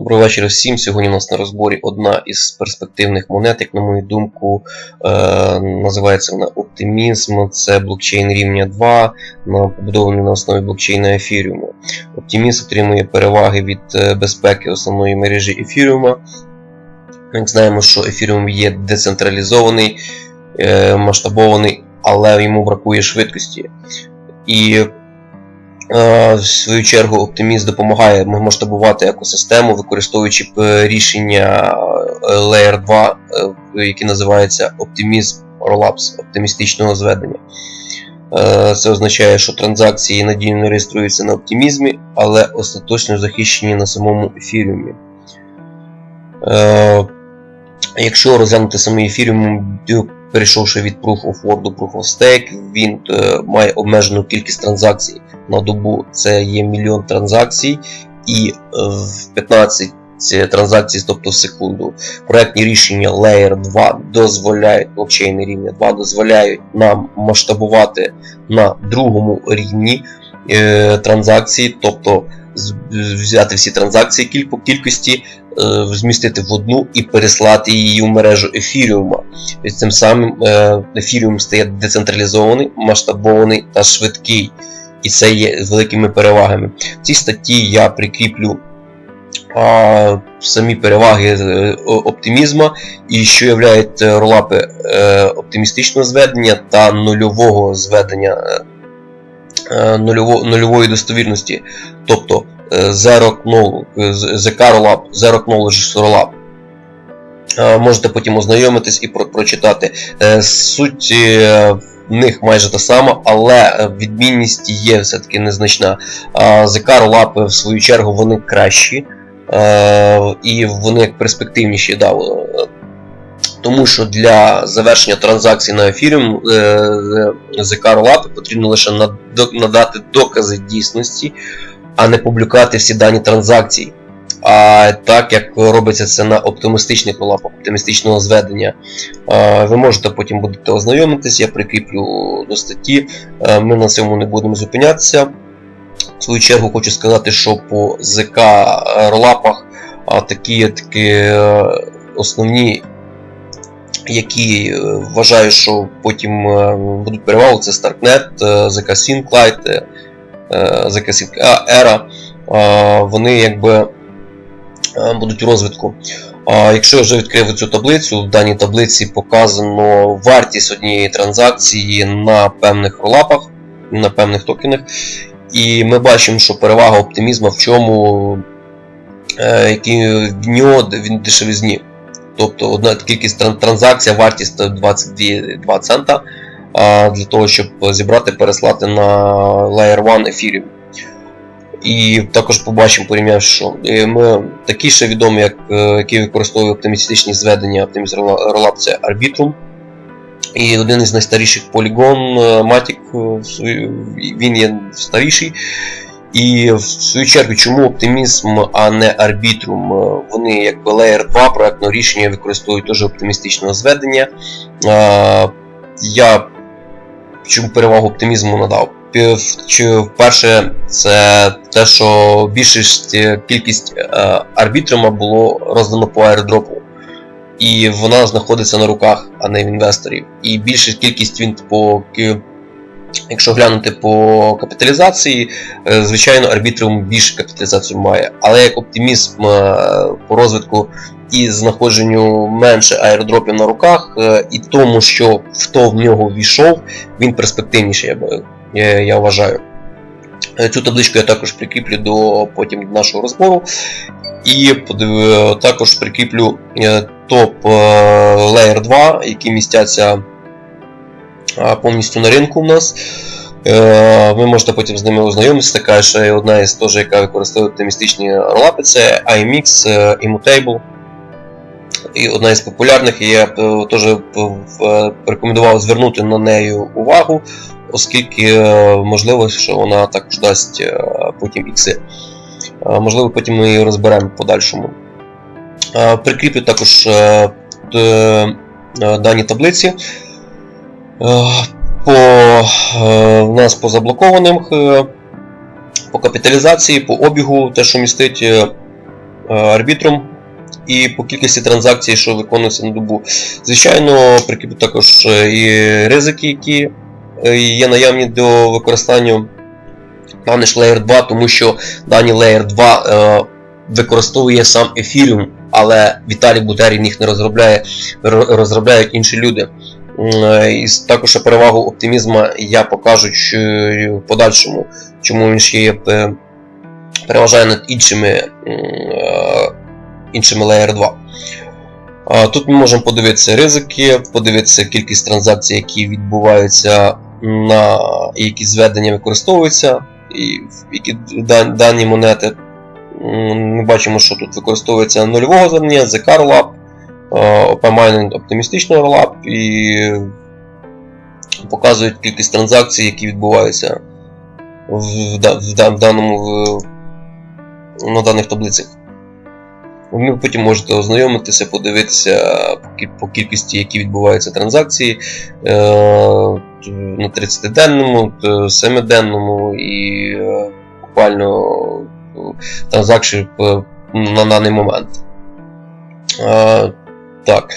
Доброго вечора всім. Сьогодні у нас на розборі одна із перспективних монет, як на мою думку, е, називається вона Оптимізм. Це блокчейн рівня 2, на- побудований на основі блокчейна Ефіріуму. Оптимізм отримує переваги від е, безпеки основної мережі Ефіріума. Як знаємо, що Ефіріум є децентралізований, е, масштабований, але йому бракує швидкості. І В свою чергу Optimist допомагає масштабувати екосистему, використовуючи рішення е, Layer 2, е, яке називається Optimism Rollups оптимістичного зведення. Е, Це означає, що транзакції надійно реєструються на оптимізмі, але остаточно захищені на самому ефіріумі. Е, Якщо розглянути самий ефіріум, перейшовши від Proof of Work до Proof of Stake, він е, має обмежену кількість транзакцій на добу це є мільйон транзакцій, і е, в 15 транзакцій, тобто в секунду. Проектні рішення Layer 2 дозволяють, блокчейни рівня 2 дозволяють нам масштабувати на другому рівні е, транзакції, тобто взяти всі транзакції по кількості, е, змістити в одну і переслати її в мережу ефіріума. І цим самим е, ефіріум стає децентралізований, масштабований та швидкий і це є великими перевагами. В цій статті я прикріплю а, самі переваги е, оптимізму і що являють ролапи оптимістичного зведення та нульового зведення нульової достовірності. Тобто е, Zero е, ZK Rollup, Zero Knowledge Rollup. Е, Можете потім ознайомитись і про- прочитати. Е, Суть е, в них майже та сама, але е, відмінність є все-таки незначна. А ZK ролапи, в свою чергу, вони кращі е, і вони як перспективніші. Да, е, тому що для завершення транзакцій на ефіріум ZK ролапи потрібно лише надати докази дійсності, а не публікувати всі дані транзакцій. А так як робиться це на оптимістичних ролапах, оптимістичного зведення, е, ви можете потім будете ознайомитись, я прикріплю до статті. Е, Ми на цьому не будемо зупинятися. В свою чергу хочу сказати, що по ЗК ролапах такі, такі е, основні, які е, вважаю, що потім е, будуть перевагу, це Starknet, ЗК Synclight, Sync Era. Вони якби е, будуть у розвитку. Якщо я вже відкрив цю таблицю, в даній таблиці показано вартість однієї транзакції на певних ролапах, на певних токенах. І ми бачимо, що перевага оптимізму в чому, який в нього він дешевизні. Тобто одна кількість тран- транзакцій, вартість 22 цента для того, щоб зібрати, переслати на Layer 1 Ethereum. І також побачимо порівняємо, що е, ми такі ще відомі, як, е, які використовують оптимістичні зведення це Arbitrum. І один із найстаріших Polygon е, Matic, він є старіший. І в свою чергу, чому оптимізм, а не Arbitrum? Е, Вони якби Layer 2 проектного рішення використовують теж оптимістичного зведення. Е, Я чому перевагу оптимізму надав? Вперше, це те, що більшість е, кількість арбітрума було роздано по аеродропу. І вона знаходиться на руках, а не в інвесторів. І більша кількість він по якщо глянути по капіталізації, е, звичайно, арбітрум більше капіталізацію має. Але як оптимізм е, по розвитку і знаходженню менше аеродропів на руках, е, і тому, що хто в нього війшов, він перспективніший, я, я, вважаю. Цю табличку я також прикріплю до потім до нашого розбору. І також прикріплю топ Layer 2, які містяться повністю на ринку у нас. Е, Ви можете потім з ними ознайомитися. Така ще одна із теж, яка використовує оптимістичні ролапи, це IMX, е, Immutable. І одна із популярних, і я е, теж б, в- порекомендував звернути на неї увагу, оскільки можливо, що вона також дасть потім ікси. Можливо, потім ми її розберемо в подальшому. Прикріплю також дані таблиці. Е, По е, у нас по заблокованим, е, по капіталізації, по обігу, те, що містить арбітром і по кількості транзакцій, що виконуються на добу. Звичайно, прикріплю також і ризики, які є наявні до використання даних Layer 2, тому що дані Layer 2 е, використовує сам Ethereum, але Віталій Бутерін їх не розробляє, розробляють інші люди. Е, І також перевагу оптимізму я покажу в подальшому, чому він ще є е, переважає над іншими, е, іншими Layer 2. Тут ми можемо подивитися ризики, подивитися кількість транзакцій, які відбуваються на які зведення використовуються, і які дані монети. Ми бачимо, що тут використовується нульового зведення, The Car Lab, OP Mining оптимістичного і показують кількість транзакцій, які відбуваються в, в, в даному в, на даних таблицях. Ви потім можете ознайомитися, подивитися по кількості, які відбуваються транзакції е, на 30-денному, 7-денному і е, буквально е, транзакції е, на даний момент. Е, Так,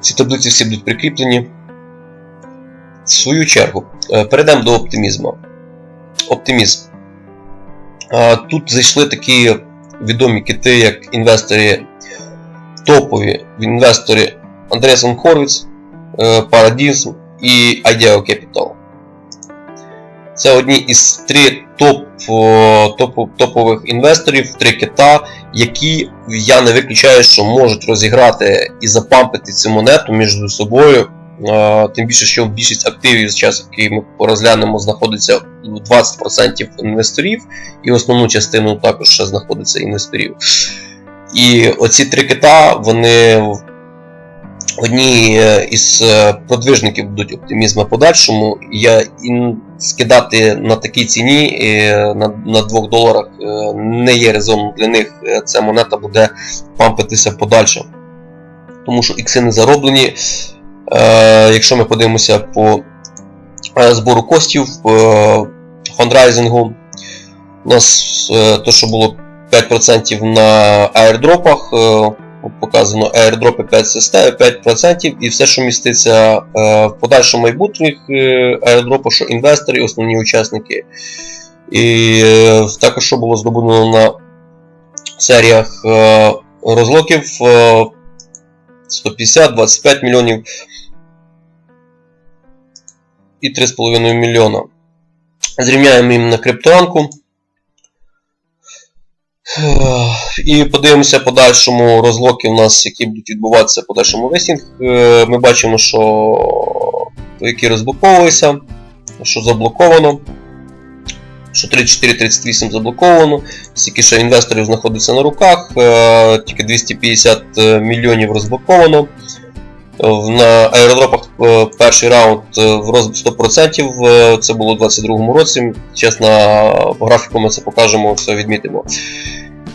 ці таблиці всі будуть прикріплені. В свою чергу, е, перейдемо до оптимізму. Оптимізм. Тут зайшли такі відомі кити, як інвестори, топові інвестори Андресен Хорвіц, Парадізм і IDEO Capital. Це одні із три топ, топ, топових інвесторів, три кита, які я не виключаю, що можуть розіграти і запампити цю монету між собою. Е, Тим більше, що більшість активів зараз, які ми розглянемо, знаходиться у 20% інвесторів, і основну частину також ще знаходиться інвесторів. І оці три кита, вони одні е, із е, продвижників будуть оптимізму подальшому. Я скидати на такій ціні е, на, на 2 доларах не є резоном для них. Ця монета буде пампитися подальше. Тому що ікси не зароблені. Якщо ми подивимося по збору коштів фандрайзингу, у нас то, що було 5% на аірдропах, е, показано аірдропи 5 систем, 5% і все, що міститься е, в подальшому майбутніх е, аірдропах, що інвестори, основні учасники. І е, також що було здобуто на серіях розлоків е, 150-25 мільйонів і 3,5 мільйона. Зрівняємо їм на криптоанку. І подивимося подальшому розлоки у нас, які будуть відбуватися в подальшому весінг. Е, Ми бачимо, що які розблоковуються, що заблоковано. Що 34-38 заблоковано, стільки ще інвесторів знаходиться на руках, е, тільки 250 мільйонів розблоковано. На аеродропах е, перший раунд е, в розб 100%, е, це було у 2022 році. Чесно, по графіку ми це покажемо, все відмітимо.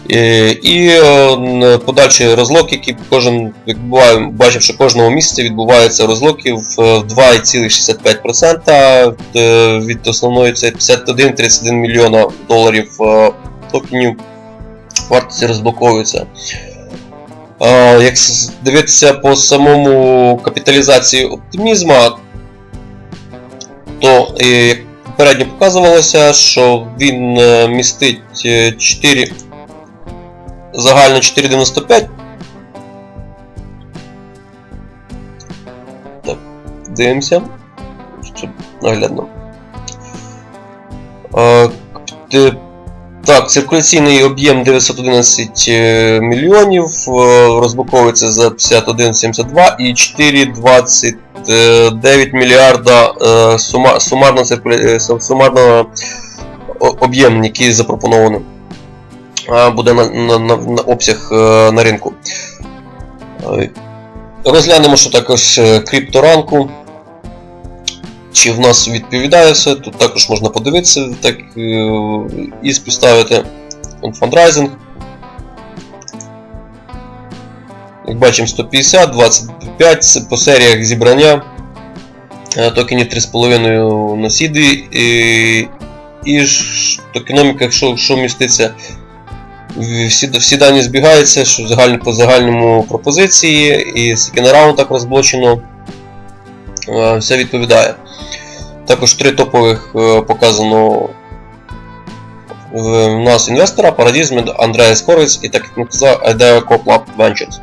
І, і е, подальший розлок, який кожен відбуває, бачив, що кожного місяця відбуваються розлоки в е, 2,65% е, від основної це 51-31 мільйона доларів е, токенів вартості розблоковуються. Е, Як дивитися по самому капіталізації оптимізма, то е, як попередньо показувалося, що він е, містить е, 4 загально 4,95. Так, дивимося. Щоб наглядно. Так, циркуляційний об'єм 911 е, мільйонів, е, розблоковується за 51,72 і 4,29 мільярда е, сума, сумарно, сумарно об'єм, який запропонований буде на, на, на, на обсяг е, на ринку. Е, Розглянемо, що також е, крипторанку. Чи в нас відповідає все, тут також можна подивитися так, е, і співставити фандрайзинг. Як бачимо 150, 25 по серіях зібрання е, токенів 3,5 на сіди і, і ж токеноміках, що, що міститься всі, всі дані збігаються, що загаль, по загальному пропозиції, і скільки на раунд так розблочено, е, все відповідає. Також три топових е, показано в нас інвестора, Парадізм, Андреас Кориц і так як ми Idea Cop Lab Ventures.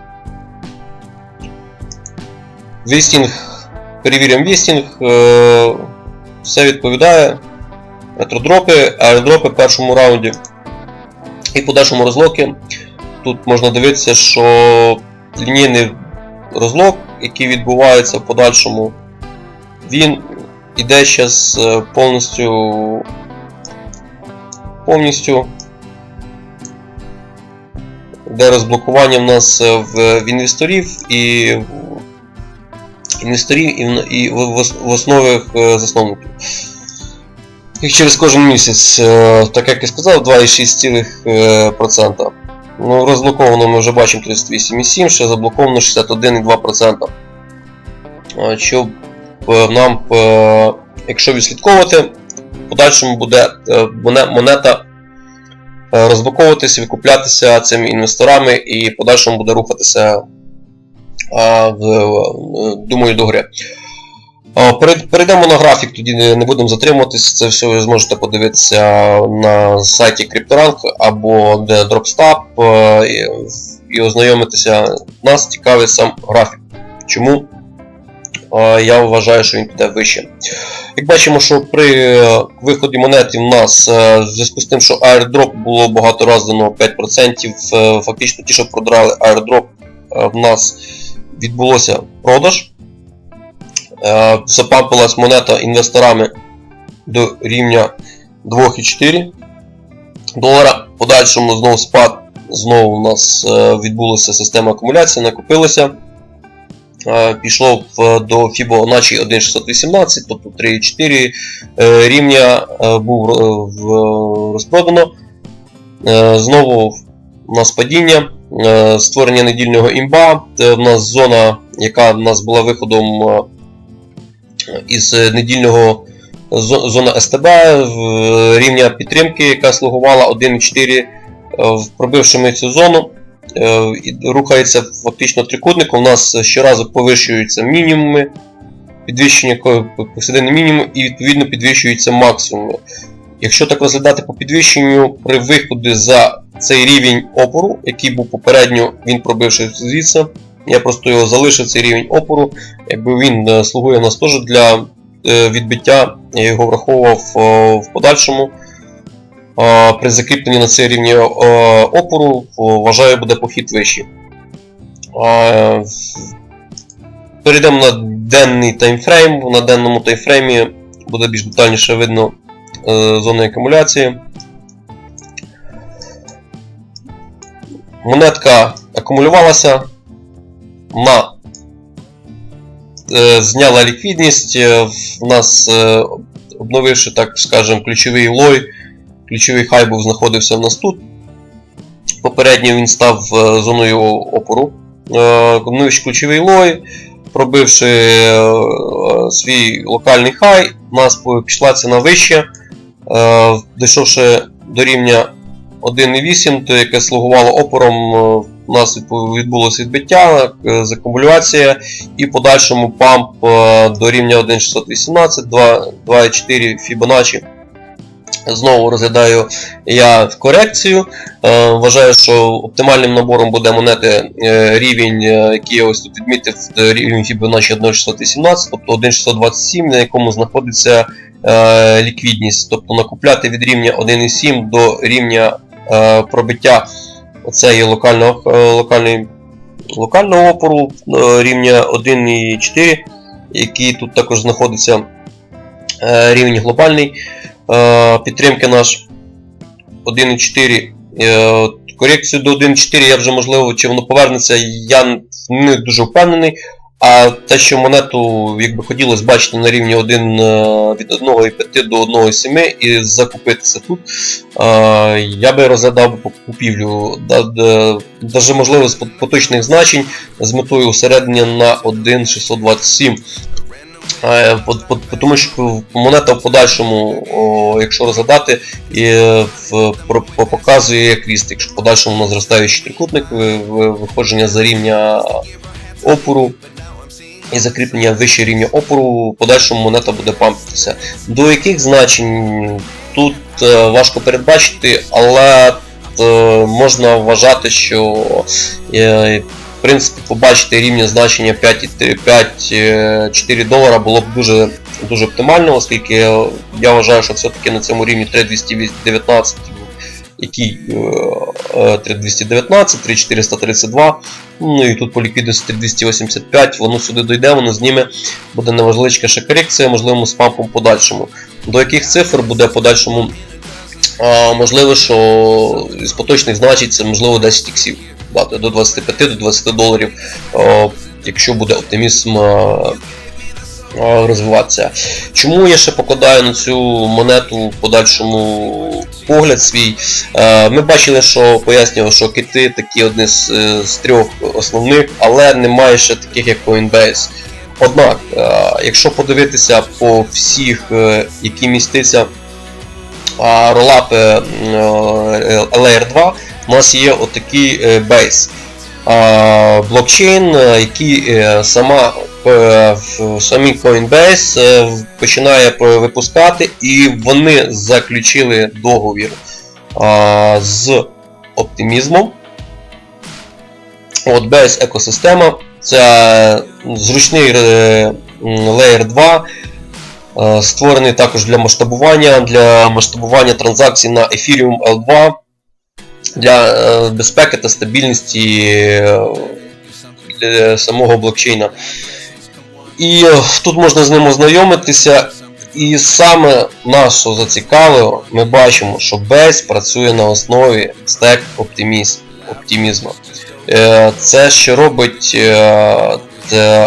Вістінг, перевіримо вістінг, е, все відповідає. Ретродропи, аеродропи в першому раунді і в подальшому розлоки. Тут можна дивитися, що лінійний розлок, який відбувається в подальшому, він іде зараз повністю повністю де розблокування в нас е, в, інвесторів і інвесторів і в основах е, засновників. І через кожен місяць, е, так як я сказав, 2,6%. Ну, розблоковано ми вже бачимо 38,7%, ще заблоковано 61,2%. Е, Щоб е, нам, е, якщо відслідковувати, в подальшому буде е, монета е, розблоковуватися, викуплятися цими інвесторами і в подальшому буде рухатися е, думаю, до гри. Перейдемо на графік, тоді не будемо затримуватись. Це все ви зможете подивитися на сайті CryptoRank або де DropStab е, і, і ознайомитися. Нас цікавить сам графік. Чому? Е, Я вважаю, що він піде вище. Як бачимо, що при виході монети в нас е, в зв'язку з тим, що airdrop було багато дано 5%, е, фактично ті, що продавали airdrop, в нас відбулося продаж. Е, Запампилась монета інвесторами до рівня 2,4 долара. Подальшому знову спад, знову у нас е, відбулася система акумуляції, накопилося. Е, Пішло до Fibonacci 1.618, тобто 3,4 е, рівня був розпродано. Знову у нас падіння, створення недільного імба. В нас зона, яка в нас була виходом із недільного зо- зона СТБ рівня підтримки, яка слугувала 1,4, е, пробивши ми цю зону. е, Рухається фактично трикутником. У нас щоразу повищуються мінімуми, підвищення повсякденний мінімум і відповідно підвищуються максимуми. Якщо так розглядати по підвищенню, при виході за цей рівень опору, який був попередньо, він пробивши звідси, я просто його залишив цей рівень опору, якби він е, слугує нас теж для е, відбиття, я його враховував е, в подальшому. При закріпленні на цей рівні опору, вважаю, буде похід вищий. Перейдемо на денний таймфрейм. На денному таймфреймі буде більш детальніше видно зони акумуляції. Монетка акумулювалася на е, зняла ліквідність. е, В нас е, обновивши, так скажемо, ключовий лой. Ключовий хай був знаходився в нас тут. Попередньо він став зоною опору. Обновивши ключовий лой, пробивши свій локальний хай, у нас пішла ціна вище. Дійшовши до рівня 1,8, то яке слугувало опором, у нас відбулося відбиття, е, закумуляція і подальшому памп е, до рівня 1,618, 2,4 Fibonacci. Знову розглядаю я корекцію. Е, Вважаю, що оптимальним набором буде монети рівень, який я ось тут відмітив, рівень Fibonacci 1,618, тобто 1,627, на якому знаходиться ліквідність. Тобто накупляти від рівня 1,7 до рівня пробиття оцеї є е, локального опору е, рівня 1,4, який тут також знаходиться е, рівень глобальний е, підтримки наш 1.4. Е, Корекцію до 1.4 я вже можливо, чи воно повернеться, я не дуже впевнений. А те, що монету якби хотілося бачити на рівні 1, е, від 1,5 до 1,7 і закупитися тут, е, я би розглядав купівлю, навіть можливо з поточних значень з метою усереднення на 1,627. Е, Тому що монета в подальшому, якщо розгадати, показує як ріст. Якщо в подальшому у нас зростаючий трикутник, ви- ви- виходження за рівня опору і закріплення вище рівня опору, в подальшому монета буде пампитися. До яких значень тут е, важко передбачити, але е, можна вважати, що е, в принципі побачити рівня значення 5,4 долара було б дуже, дуже оптимально, оскільки я вважаю, що все-таки на цьому рівні 3,219, який е, е, 3,219, 3,432, ну і тут по ліквідності 285, воно сюди дойде, воно зніме, буде невеличка ще корекція, можливо, з пампом подальшому. До яких цифр буде подальшому? А, можливо, що з поточних значить це можливо 10 іксів. До 25 до 20 доларів, якщо буде оптимізм розвиватися. Чому я ще покладаю на цю монету в подальшому погляд свій? Е, Ми бачили, що пояснював, що кити такі одні з, е, з трьох основних, але немає ще таких як Coinbase. Однак, е, якщо подивитися по всіх, е, які містяться ролапи е, Layer 2, у нас є отакий е, бейс. Блокчейн, е, який е, сама е, в самій Coinbase починає випускати, і вони заключили договір з оптимізмом. От Base екосистема це зручний Layer 2, е, створений також для масштабування, для масштабування транзакцій на Ethereum L2 для е, безпеки та стабільності е, самого блокчейна. І тут можна з ним ознайомитися. І саме нас, що зацікавило, ми бачимо, що Base працює на основі стек оптимізму. Е, Це що робить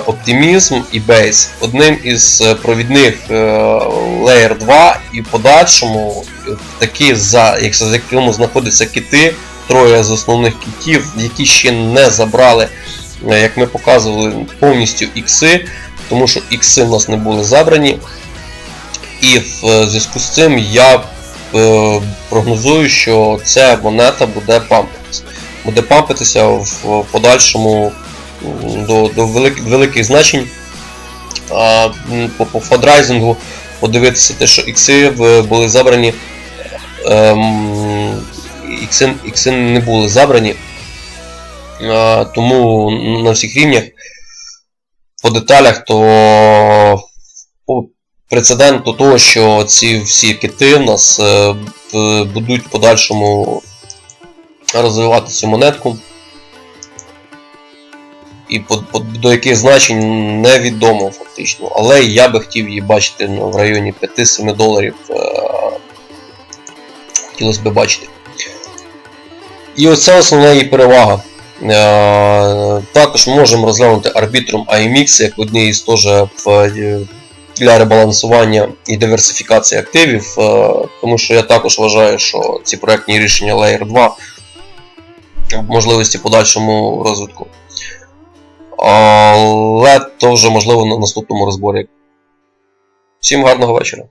оптимізм і Base одним із провідних Layer 2 і в подальшому такі, за, як за якому знаходяться кити, троє з основних китів, які ще не забрали, е, як ми показували, повністю ікси, тому що ікси в нас не були забрані. І в е, зв'язку з цим я е, прогнозую, що ця монета буде пампитися. Буде пампитися в подальшому до, до велик, великих значень. А, по, по фадрайзингу подивитися те, що ікси були забрані. Ем, ікси, ікси не були забрані. Тому на всіх рівнях по деталях, то прецедент до того, що ці всі кити в нас е, будуть в подальшому розвивати цю монетку. І до яких значень невідомо фактично. Але я би хотів її бачити ну, в районі 5-7 доларів. Хотілося б бачити. І оце основна її перевага. Е, також можемо розглянути арбітрум IMX як однієї з теж е, для ребалансування і диверсифікації активів, е, тому що я також вважаю, що ці проектні рішення Layer 2 в можливості подальшому розвитку. Але то вже можливо на наступному розборі. Всім гарного вечора.